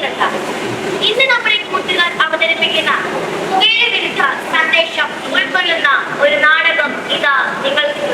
ചെയ്യുന്നുണ്ട് ഇന്ന് നമ്മുടെ കൂട്ടുകാർ അവതരിപ്പിക്കുന്ന പുകയില വിരുദ്ധ സന്ദേശം ഉൾക്കൊള്ളുന്ന ഒരു നാടകം ഇതാ നിങ്ങൾക്ക്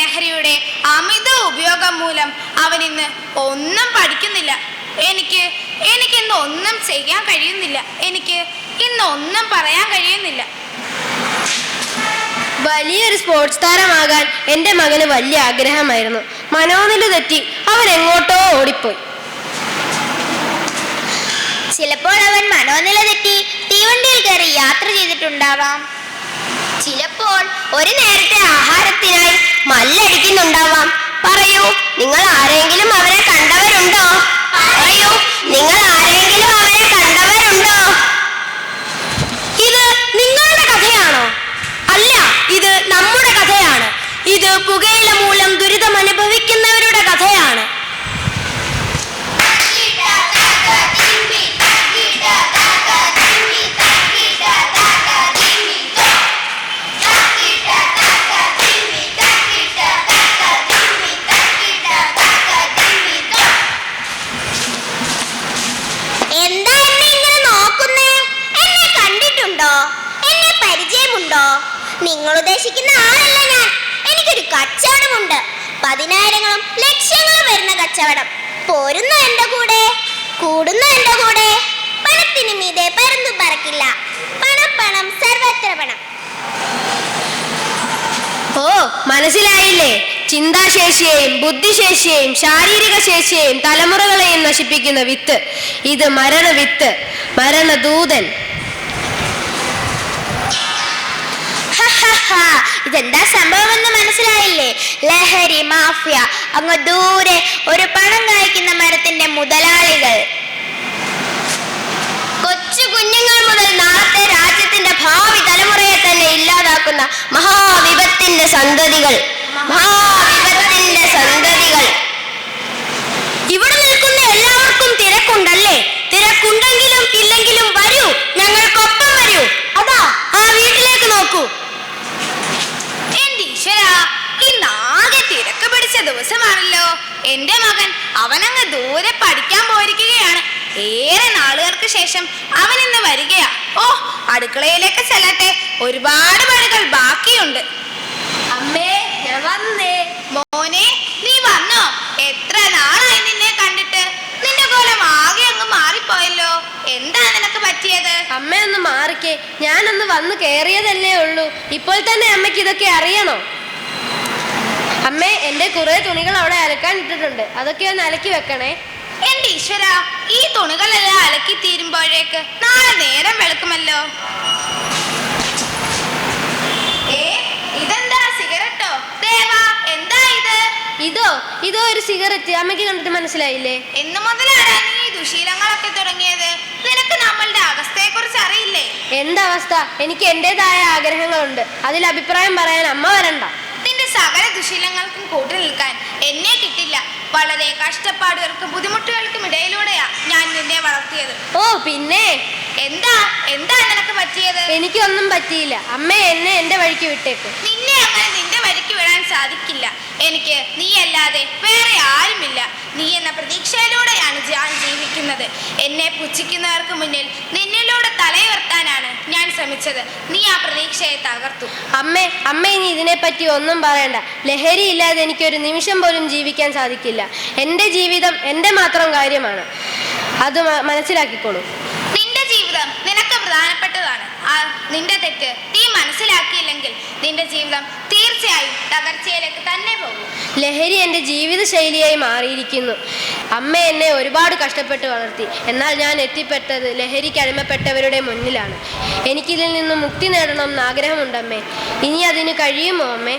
ലഹരിയുടെ അമിത ഉപയോഗം മൂലം അവൻ ഇന്ന് ഒന്നും പഠിക്കുന്നില്ല. എനിക്ക് എനിക്ക് ഇന്ന് ഒന്നും ചെയ്യാൻ കഴിയുന്നില്ല. എനിക്ക് ഇന്ന് ഒന്നും പറയാൻ കഴിയുന്നില്ല. വലിയൊരു സ്പോർട്സ് താരമാകാൻ എന്റെ മകന് വലിയ ആഗ്രഹമായിരുന്നു. മനോനില തെറ്റി അവൻ എങ്ങോട്ടോ ഓടിപ്പോയി. ചിലപ്പോൾ അവൻ മനോനില തെറ്റി തീവണ്ടിയിൽ കയറി യാത്ര ചെയ്തിട്ടുണ്ടാവാം. ചിലപ്പോൾ ഒരു നേരത്തെ ആഹാരത്തിനായി മല്ലടിക്കുന്നുണ്ടാവാം. പറയൂ നിങ്ങൾ ആരെങ്കിലും അവരെ കണ്ടവരുണ്ടോ? പറയൂ നിങ്ങൾ ആരെങ്കിലും അവരെ കണ്ടവരുണ്ടോ? ഇത് നിങ്ങളുടെ കഥയാണോ? അല്ല ഇത് നമ്മുടെ കഥയാണ്. ഇത് പുകയില മൂലം ദുരിതം അനുഭവിക്കുന്നവരുടെ കഥയാണ് എന്താ എന്നെ ഇങ്ങനെ നോക്കുന്നേ എന്നെ കണ്ടിട്ടുണ്ടോ എന്നെ പരിചയമുണ്ടോ നിങ്ങൾ ഉദ്ദേശിക്കുന്ന ആളല്ല ഞാൻ. എനിക്കൊരു കച്ചവടമുണ്ട്. പതിനായിരങ്ങളും ലക്ഷങ്ങളും വരുന്ന കച്ചവടം. പോരുന്ന എന്റെ കൂടെ? കൂടുന്ന എന്റെ കൂടെ? പണത്തിന് മീതെ പരന്നു പറക്കില്ല. പണം പണം സർവത്ര പണം. ഓ മനസ്സിലായില്ലേ? ചിന്താശേഷിയെയും ബുദ്ധിശേഷിയെയും ശാരീരിക ശേഷിയെയും തലമുറകളെയും നശിപ്പിക്കുന്ന വിത്ത്. ഇത് മരണവിത്ത്. മരണദൂതൻ. ഇതെന്താ സംഭവമെന്ന് മനസ്സിലായില്ലേ? ലഹരി മാഫിയ അങ്ങ് ദൂരെ ഒരു പണം കായ്ക്കുന്ന മരത്തിന്റെ മുതലാളികൾ. കൊച്ചു കുഞ്ഞുങ്ങൾ മുതൽ നാളത്തെ രാജ്യത്തിന്റെ ഭാവി തലമുറയെ തന്നെ ഇല്ലാതാക്കുന്ന മഹാവിപത്തിന്റെ സന്തതികൾ. മഹാവിപത്തിന്റെ സന്തതികൾ. ഇവിടെ നിൽക്കുന്ന എല്ലാവർക്കും തിരക്കുണ്ടല്ലേ? തിരക്കുണ്ടെങ്കിലും ഇല്ലെങ്കിലും വരൂ ഞങ്ങൾക്കൊപ്പം വരൂ. അതാ ആ വീട്ടിലേക്ക് നോക്കൂ. ഈശ്വര ഇന്നാകെ തിരക്ക് പിടിച്ച ദിവസമാണല്ലോ. എന്റെ മകൻ അവനങ്ങ് ദൂരെ പഠിക്കാൻ പോയിരിക്കുകയാണ്. ഏറെ നാളുകൾക്ക് ശേഷം അവൻ ഇന്ന് വരികയാ. ഓ അടുക്കളയിലേക്ക് ചെല്ലട്ടെ. ഒരുപാട് പണികൾ ബാക്കിയുണ്ട്. അമ്മേ ഞാൻ വന്നേ. മോനെ നീ വന്നോ? എത്ര നാളായി നിന്നെ കണ്ടിട്ട്? നിന്റെ കോലം ആകെ അങ്ങ് മാറിപ്പോയല്ലോ. എന്താ നിനക്ക് പറ്റിയത്? അമ്മ ഒന്ന് മാറിക്കേ. ഞാനൊന്ന് വന്ന് കേറിയതല്ലേ ഉള്ളൂ. ഇപ്പോൾ തന്നെ അമ്മയ്ക്ക് ഇതൊക്കെ അറിയണോ? അമ്മേ എന്റെ കുറെ തുണികൾ അവിടെ അലക്കാൻ ഇട്ടിട്ടുണ്ട്. അതൊക്കെ ഒന്ന് അലക്കി വെക്കണേ. എന്റെ ഈശ്വര ഈ തുണികളെല്ലാം അലക്കി തീരുമ്പോഴേക്ക് നാളെ നേരം വെളുക്കുമല്ലോ. ഇതെന്താ സിഗരറ്റോ? ദേവാ എന്താ ഇത്? ഇതോ ഇതോ ഒരു സിഗരറ്റ്. അമ്മയ്ക്ക് കണ്ടിട്ട് മനസ്സിലായില്ലേ? എന്ന് മുതലാണ് ഈ ദുശീലങ്ങളൊക്കെ തുടങ്ങിയത്? നിനക്ക് നമ്മളുടെ അവസ്ഥയെക്കുറിച്ച് അറിയില്ലേ? എന്തവസ്ഥ എനിക്ക് എന്റേതായ ആഗ്രഹങ്ങളുണ്ട്. അതിൽ അഭിപ്രായം പറയാൻ അമ്മ വരണ്ട. സകല ദുശീലങ്ങൾക്കും കൂട്ടു നിൽക്കാൻ എന്നെ കിട്ടില്ല. വളരെ കഷ്ടപ്പാടുകൾക്കും ബുദ്ധിമുട്ടുകൾക്കും ഇടയിലൂടെയാ ഞാൻ നിന്നെ വളർത്തിയത്. ഓ പിന്നെ? എന്താ? എന്താ നിനക്ക് പറ്റിയത്? എനിക്കൊന്നും പറ്റിയില്ല. അമ്മ എന്നെ എന്റെ വഴിക്ക് വിട്ടേക്ക്. നിന്നെ അങ്ങനെ നിന്റെ വഴിക്ക് വിടാൻ സാധിക്കില്ല. എനിക്ക് നീ അല്ലാതെ വേറെ ആരുമില്ല. നീ എന്ന പ്രതീക്ഷയിലൂടെയാണ് ഞാൻ ജീവിക്കുന്നത്. എന്നെ പുച്ഛിക്കുന്നവർക്ക് മുന്നിൽ നിന്നിലൂടെ തലയുയർത്താനാണ് ശ്രമിച്ചത്. നീ ആ പ്രതീക്ഷയെ തകർത്തു. അമ്മേ അമ്മ ഇനി ഇതിനെപ്പറ്റി ഒന്നും പറയണ്ട. ലഹരി ഇല്ലാതെ എനിക്കൊരു നിമിഷം പോലും ജീവിക്കാൻ സാധിക്കില്ല. എന്റെ ജീവിതം എന്റെ മാത്രം കാര്യമാണ്. അത് മനസ്സിലാക്കിക്കോളൂ നിന്റെ ജീവിതം നിനക്ക് പ്രധാനപ്പെട്ടതാണ് ആ നിന്റെ തെറ്റ് നീ മനസ്സിലാക്കിയില്ലെങ്കിൽ നിന്റെ ജീവിതം തീർച്ചയായും തകർച്ചയിലേക്ക് തന്നെ പോകും. ലഹരി എന്റെ ജീവിത ശൈലിയായി മാറിയിരിക്കുന്നു. അമ്മ എന്നെ ഒരുപാട് കഷ്ടപ്പെട്ട് വളർത്തി. എന്നാൽ ഞാൻ എത്തിപ്പെട്ടത് ലഹരിക്ക് അടിമപ്പെട്ടവരുടെ മുന്നിലാണ്. എനിക്കിതിൽ നിന്ന് മുക്തി നേടണമെന്ന് ആഗ്രഹമുണ്ട് അമ്മേ. ഇനി അതിന് കഴിയുമോ അമ്മേ?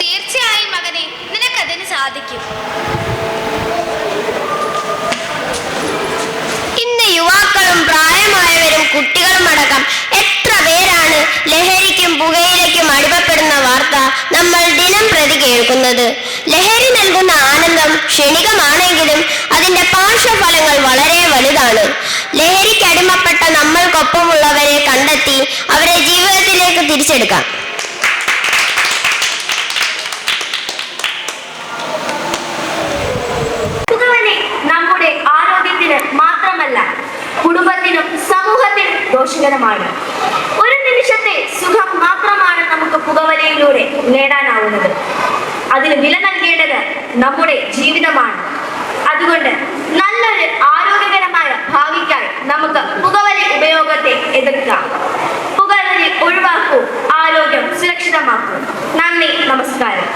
തീർച്ചയായും മകനെ നിനക്കതിന് സാധിക്കും. ഇന്ന് യുവാക്കളും പ്രായമായവരും കുട്ടികളും അടക്കം ലഹരിക്കും പുകയിലേക്കും അടിമപ്പെടുന്ന വാർത്ത നമ്മൾ ദിനം പ്രതി കേൾക്കുന്നത്. ലഹരി നൽകുന്ന ആനന്ദം ക്ഷണികമാണെങ്കിലും അതിന്റെ പാർശ്വഫലങ്ങൾ വളരെ വലുതാണ്. ലഹരിക്ക് അടിമപ്പെട്ട നമ്മൾക്കൊപ്പമുള്ളവരെ കണ്ടെത്തി അവരെ ജീവിതത്തിലേക്ക് തിരിച്ചെടുക്കാം. മാത്രമല്ല കുടുംബത്തിനും സമൂഹത്തിനും ദോഷകരമാണ് ഒരു നിമിഷത്തെ സുഖം മാത്രമാണ് നമുക്ക് പുകവലിയിലൂടെ നേടാനാവുന്നത് അതിന് വില നൽകേണ്ടത് നമ്മുടെ ജീവിതമാണ് അതുകൊണ്ട് നല്ലൊരു ആരോഗ്യകരമായ ഭാവിക്കായി നമുക്ക് പുകവലി ഉപയോഗത്തെ എതിർക്കാം പുകവലി ഒഴിവാക്കൂ ആരോഗ്യം സുരക്ഷിതമാക്കൂ നന്ദി നമസ്കാരം